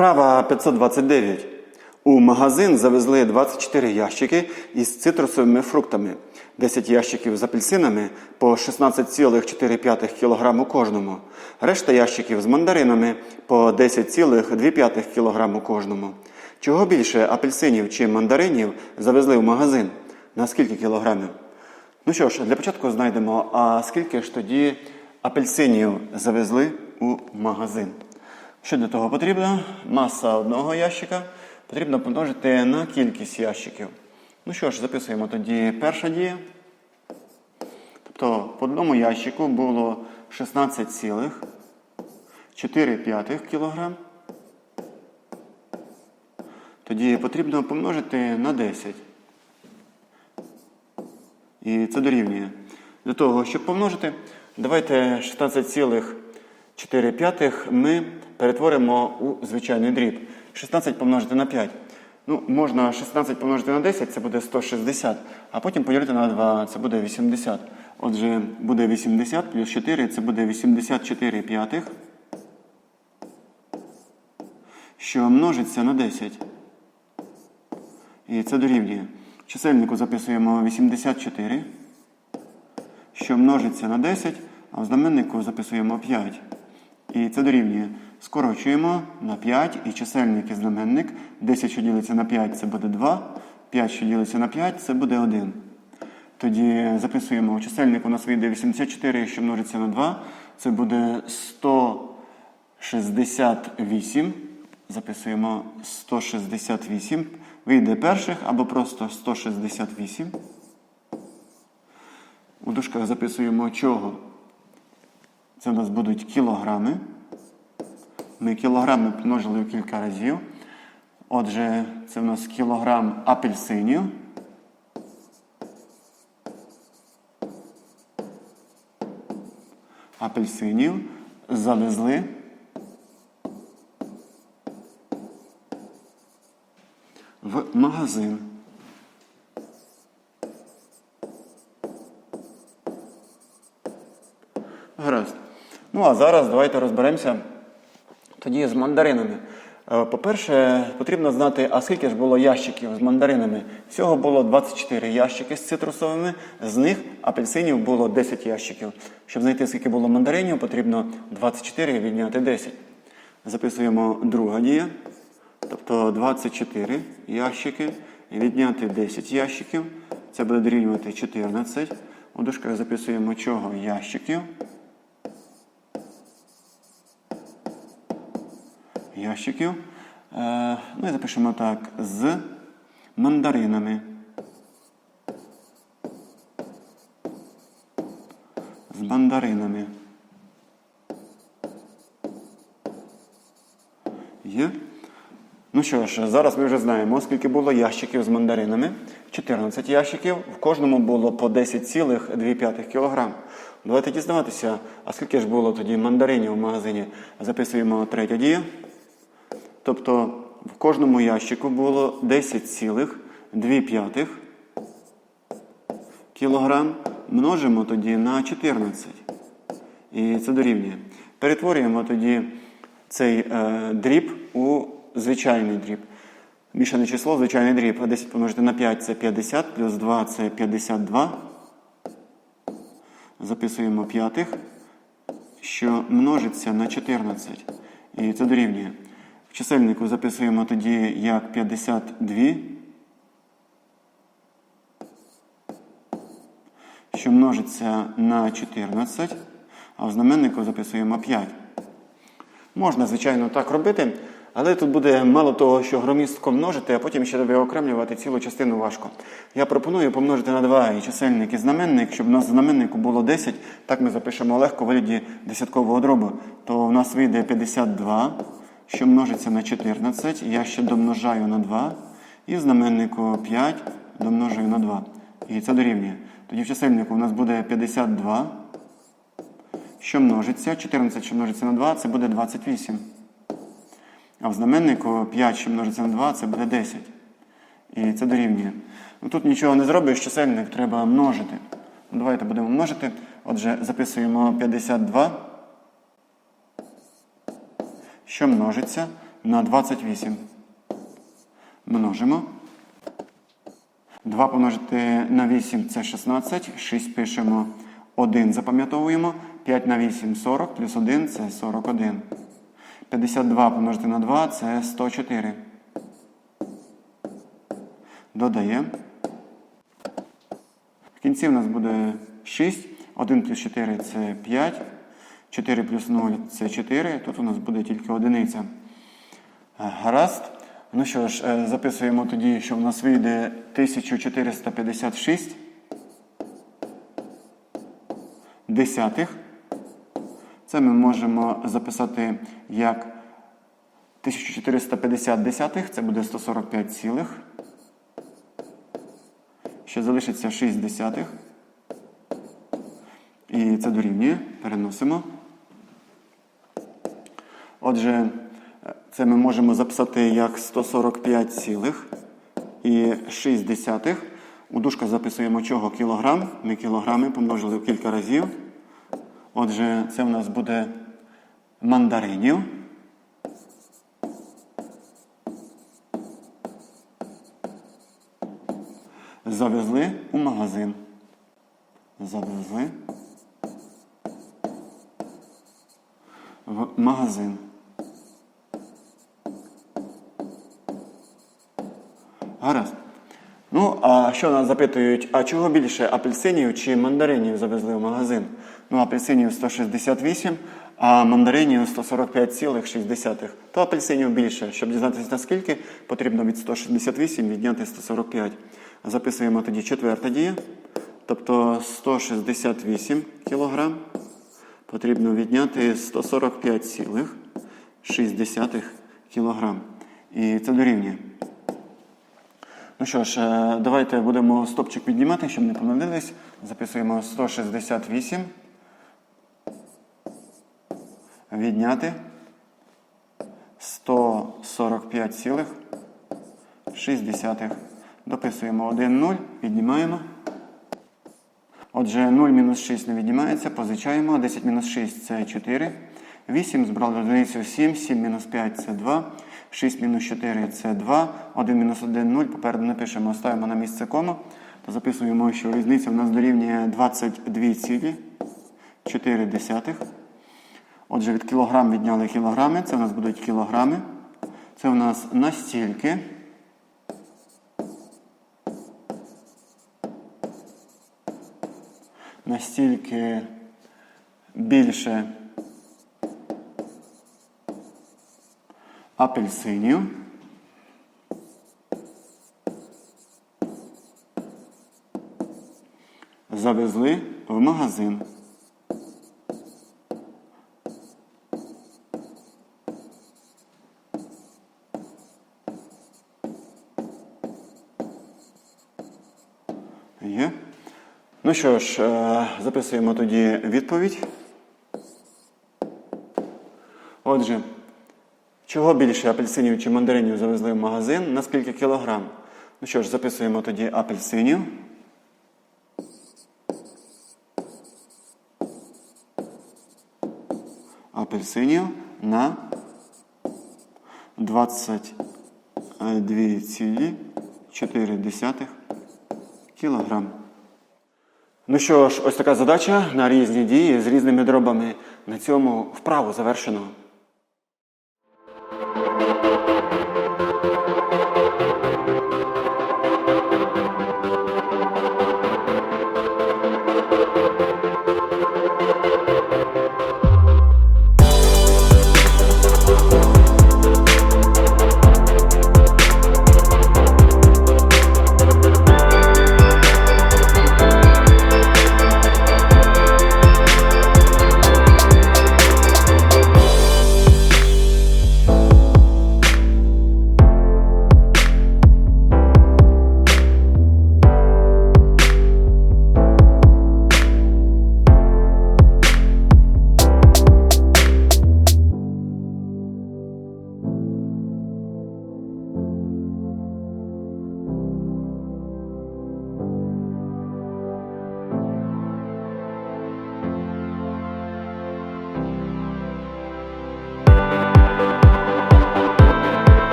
Вправа 529. У магазин завезли 24 ящики із цитрусовими фруктами, 10 ящиків з апельсинами по 16,4 кг кожному, решта ящиків з мандаринами по 10,2 кг кожному. Чого більше апельсинів чи мандаринів завезли в магазин? На скільки кілограмів? Ну що ж, для початку знайдемо, а скільки ж тоді апельсинів завезли у магазин? Що для того потрібно? Маса одного ящика потрібно помножити на кількість ящиків. Ну що ж, записуємо тоді перша дія. Тобто в одному ящику було 16,4 кг. Тоді потрібно помножити на 10. І це дорівнює. Для того, щоб помножити, давайте 16,4 ми перетворимо у звичайний дріб. 16 помножити на 5. Ну, можна 16 помножити на 10, це буде 160, а потім поділити на 2, це буде 80. Отже, буде 80 плюс 4, це буде 84 п'ятих, що множиться на 10. І це дорівнює. Чисельнику записуємо 84, що множиться на 10, а в знаменнику записуємо 5. І це дорівнює. Скорочуємо на 5 і чисельник і знаменник. 10, що ділиться на 5, це буде 2. 5, що ділиться на 5, це буде 1. Тоді записуємо у чисельник у нас вийде 84, що множиться на 2. Це буде 168. Записуємо 168. Вийде перших або просто 168. У дужках записуємо чого. Це у нас будуть кілограми. Ми кілограми помножили в кілька разів. Отже, це в нас кілограм апельсинів. Апельсинів завезли. В магазин. Гаразд. Ну а зараз давайте розберемося тоді з мандаринами. Е, По-перше, потрібно знати, а скільки ж було ящиків з мандаринами. Всього було 24 ящики з цитрусовими, з них апельсинів було 10 ящиків. Щоб знайти, скільки було мандаринів, потрібно 24 відняти 10. Записуємо друга дія. Тобто 24 ящики відняти 10 ящиків. Це буде дорівнювати 14. У дужках записуємо чого ящиків. Ящиків. Е, ну і запишемо так з мандаринами. З мандаринами. Є. Ну що ж, зараз ми вже знаємо, скільки було ящиків з мандаринами. 14 ящиків. В кожному було по 10,2 кг. Давайте дізнаватися, а скільки ж було тоді мандаринів в магазині. Записуємо третя дія. Тобто в кожному ящику було 10,2 кілограм. Множимо тоді на 14. І це дорівнює. Перетворюємо тоді цей е, дріб у звичайний дріб. Мішане число, звичайний дріб. 10 помножити на 5 це 50, плюс 2 це 52. Записуємо п'ятих, що множиться на 14. І це дорівнює. В чисельнику записуємо тоді як 52, що множиться на 14, а в знаменнику записуємо 5. Можна, звичайно, так робити, але тут буде мало того, що громістко множити, а потім ще виокремлювати цілу частину важко. Я пропоную помножити на 2 і чисельник і знаменник, щоб у нас в знаменнику було 10, так ми запишемо легко в вигляді десяткового дробу, то у нас вийде 52 що множиться на 14, я ще домножаю на 2. І в знаменнику 5 домножую на 2. І це дорівнює. Тоді в чисельнику у нас буде 52, що множиться. 14, що множиться на 2, це буде 28. А в знаменнику 5, що множиться на 2, це буде 10. І це дорівнює. Ну, Тут нічого не зробиш, чисельник треба множити. Ну, Давайте будемо множити. Отже, записуємо 52 що множиться на 28. Множимо. 2 помножити на 8 це 16. 6 пишемо. 1 запам'ятовуємо. 5 на 8 40, плюс 1 це 41. 52 помножити на 2 це 104. Додаємо. В кінці в нас буде 6. 1 плюс 4 це 5. 4 плюс 0 це 4. Тут у нас буде тільки одиниця. Е, Гаразд. Ну що ж, е, записуємо тоді, що в нас вийде 1456 десятих. Це ми можемо записати як 1450 десятих, це буде 145 цілих. Ще залишиться 6 десятих. І це дорівнює. Переносимо. Отже, це ми можемо записати як 145 цілих і 6 десятих. У дужках записуємо чого кілограм. Ми кілограми помножили в кілька разів. Отже, це в нас буде мандаринів. Завезли у магазин. Завезли в магазин. Гаразд. Ну, а що нас запитують, а чого більше апельсинів чи мандаринів завезли в магазин? Ну, апельсинів 168, а мандаринів 145,6. То апельсинів більше. Щоб дізнатися наскільки, потрібно від 168 відняти 145. Записуємо тоді четверта дія. Тобто 168 кг потрібно відняти 145,6 кг. І це дорівнює. Ну що ж, е, давайте будемо стопчик піднімати, щоб не помилились. Записуємо 168. Відняти 145,6. Дописуємо 1 0, віднімаємо. Отже, 0 мінус 6 не віднімається, позичаємо. 10 мінус 6 це 4. 8 збрали одиницю 7, 7 мінус 5 це 2. 6 мінус 4 це 2. 1 мінус 1 0. Попереду напишемо, ставимо на місце кому. То записуємо, що різниця в нас дорівнює 22 цілі 4 десятих. Отже, від кілограм відняли кілограми. Це у нас будуть кілограми. Це у нас настільки. Настільки більше апельсинів. Завезли в магазин. Є. Ну що ж, е, записуємо тоді відповідь. Отже, чого більше апельсинів чи мандаринів завезли в магазин? На скільки кілограм? Ну що ж, записуємо тоді апельсинів. Апельсинів на 22,4 кілограм. Ну що ж, ось така задача на різні дії з різними дробами. На цьому вправу завершено. Thank you.